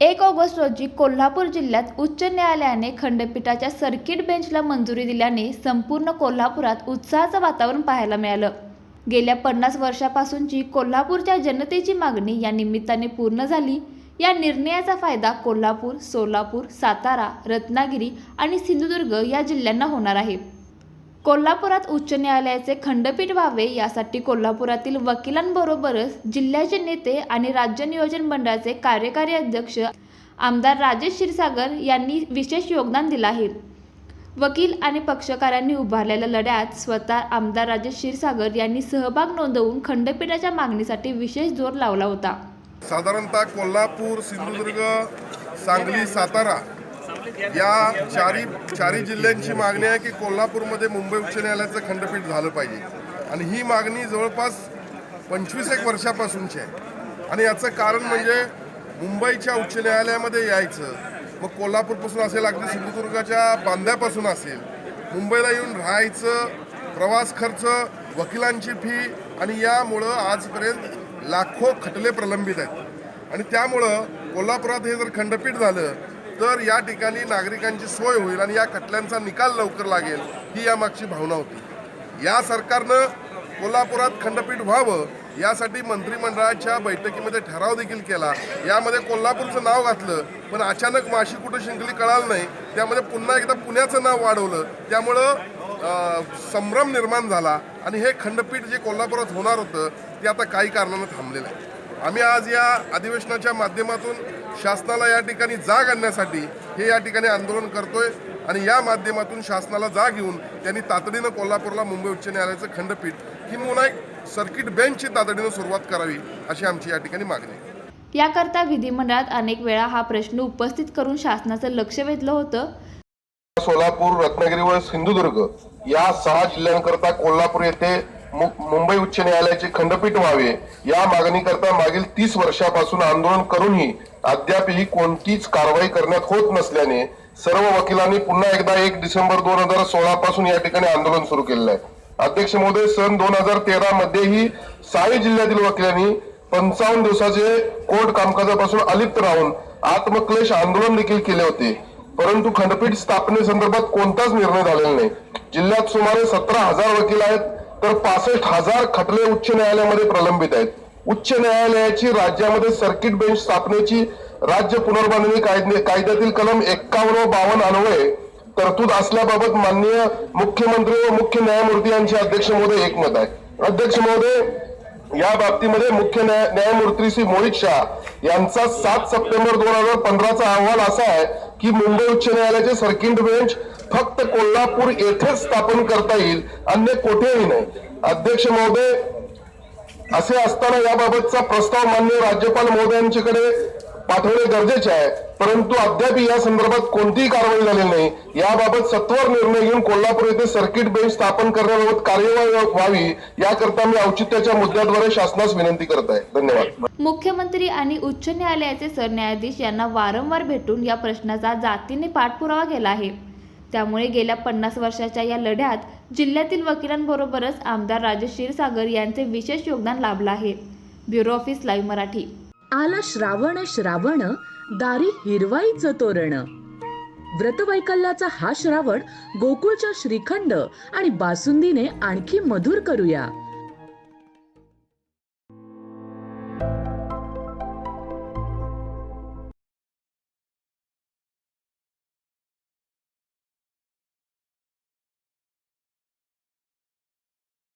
एक ऑगस्ट रोजी कोल्हापूर जिल्ह्यात उच्च न्यायालयाने खंडपीठाच्या सर्किट बेंचला मंजुरी दिल्याने संपूर्ण कोल्हापुरात उत्साहाचं वातावरण पाहायला मिळालं. गेल्या पन्नास वर्षापासूनची कोल्हापूरच्या जनतेची मागणी या निमित्ताने पूर्ण झाली. या निर्णयाचा फायदा कोल्हापूर सोलापूर सातारा रत्नागिरी आणि सिंधुदुर्ग या जिल्ह्यांना होणार आहे. कोल्हापुरात उच्च न्यायालयाचे खंडपीठ व्हावे यासाठी कोल्हापुरातील वकिलांबरोबरच जिल्ह्याचे नेते आणि राज्य नियोजन मंडळाचे कार्यकारी अध्यक्ष आमदार राजेश क्षीरसागर यांनी विशेष योगदान दिलं आहे. वकील आणि पक्षकारांनी उभारलेल्या लढ्यात स्वतः आमदार राजेश क्षीरसागर यांनी सहभाग नोंदवून खंडपीठाच्या मागणीसाठी विशेष जोर लावला होता. साधारणतः कोल्हापूर सिंधुदुर्ग सांगली सातारा या चारी चारी जिल्ह्यांची मागणी आहे की कोल्हापूरमध्ये मुंबई उच्च न्यायालयाचं खंडपीठ झालं पाहिजे. आणि ही मागणी जवळपास पंचवीस एक वर्षापासूनची आहे. आणि याचं कारण म्हणजे मुंबईच्या उच्च न्यायालयामध्ये यायचं मग कोल्हापूरपासून असेल अगदी सिंधुदुर्गाच्या बांध्यापासून असेल मुंबईला येऊन राहायचं प्रवास खर्च वकिलांची फी आणि यामुळं आजपर्यंत लाखो खटले प्रलंबित आहेत. आणि त्यामुळं कोल्हापुरात हे जर खंडपीठ झालं तर या ठिकाणी नागरिकांची सोय होईल आणि या खटल्यांचा निकाल लवकर लागेल ही यामागची भावना होती. या सरकारनं कोल्हापुरात खंडपीठ व्हावं यासाठी मंत्रिमंडळाच्या बैठकीमध्ये ठराव देखील केला. यामध्ये कोल्हापूरचं नाव घातलं पण अचानक माशी कुठं शिंकली कळालं नाही. त्यामध्ये पुन्हा एकदा पुण्याचं नाव वाढवलं. त्यामुळं संभ्रम निर्माण झाला आणि हे खंडपीठ जे कोल्हापुरात होणार होतं ते आता काही कारणानं थांबलेलं आहे. आम्ही आज या अधिवेशनाच्या माध्यमातून शासनाला या ठिकाणी जाग आणण्यासाठी हे या ठिकाणी आंदोलन करतोय आणि या माध्यमातून शासनाला जाग घेऊन त्यांनी तातडीनं कोल्हापूरला मुंबई उच्च न्यायालयाचं खंडपीठ किंवा एक सर्किट बेंचची तातडीनं सुरुवात करावी अशी आमची या ठिकाणी मागणी आहे. याकरता विधिमंडळात अनेक वेळा हा प्रश्न उपस्थित करून शासनाचं लक्ष वेधलं होतं. सोलापूर रत्नागिरी व सिंधुदुर्ग या सहा जिल्ह्यांकरता कोल्हापूर येथे मुंबई उच्च न्यायालयाचे खंडपीठ व्हावे. या मागणीकरता मागील तीस वर्षापासून आंदोलन करूनही अद्यापही कोणतीच कारवाई करण्यात होत नसल्याने सर्व वकिलांनी पुन्हा एकदा एक डिसेंबर दोन हजार सोळा पासून या ठिकाणी आंदोलन सुरू केलेलं आहे. अध्यक्ष महोदय सन दोन हजार तेरा मध्येही साई जिल्ह्यातील वकिलांनी पंचावन्न दिवसाचे कोर्ट कामकाजापासून अलिप्त राहून आत्मक्लेश आंदोलन देखील केले होते. परंतु खंडपीठ स्थापनेसंदर्भात कोणताच निर्णय झालेला नाही. जिल्ह्यात सुमारे सतरा हजार वकील आहेत. तर पासष्ट हजार खटले उच्च न्यायालयामध्ये प्रलंबित आहेत. उच्च न्यायालयाची राज्यामध्ये सर्किट बेंच स्थापनेची राज्य पुनर्बांधणी कायदे कायद्यातील कलम एक्कावन्न बावन बावन्न अन्वये तरतूद असल्याबाबत माननीय मुख्यमंत्री व मुख्य न्यायमूर्ती यांचे अध्यक्ष महोदय एकमत आहे अध्यक्ष महोदय या बाबतीमध्ये मुख्य न्याय न्यायमूर्ती श्री मोहित शाह यांचा सात सप्टेंबर दोन हजार पंधराचा अहवाल असा आहे की मुंबई उच्च न्यायालयाचे सर्किट बेंच फक्त कोल्हापूर येथेच स्थापन करता येईल अन्य कोठेही नाही. अध्यक्ष महोदय असे असताना याबाबतचा प्रस्ताव मान्य राज्यपाल महोदयांच्याकडे पाठवणे गरजेचे आहे. परंतु अद्याप या संदर्भात कोणतीही कारवाई झालेली नाही. याबाबत सत्वर निर्णय घेऊन कोल्हापूर येथे सर्किट बेंच स्थापन करण्याबाबत कार्यवाही व्हावी याकरता मी औचित्याच्या मुद्द्याद्वारे शासनास विनंती करत आहे. धन्यवाद. मुख्यमंत्री आणि उच्च न्यायालयाचे सरन्यायाधीश यांना वारंवार भेटून या प्रश्नाचा जातीने पाठपुरावा केला आहे. त्यामुळे गेल्या पन्नास वर्षाच्या या लढ्यात जिल्ह्यातील वकिलांबरोबरच आमदार राजेश क्षीरसागर यांचे विशेष योगदान लाभलं आहे. Bureau office live Marathi. आला श्रावण श्रावण दारी हिरवाईचं तोरण. व्रतवैकल्याचा हा श्रावण गोकुळच्या श्रीखंड आणि बासुंदीने आणखी मधुर करूया.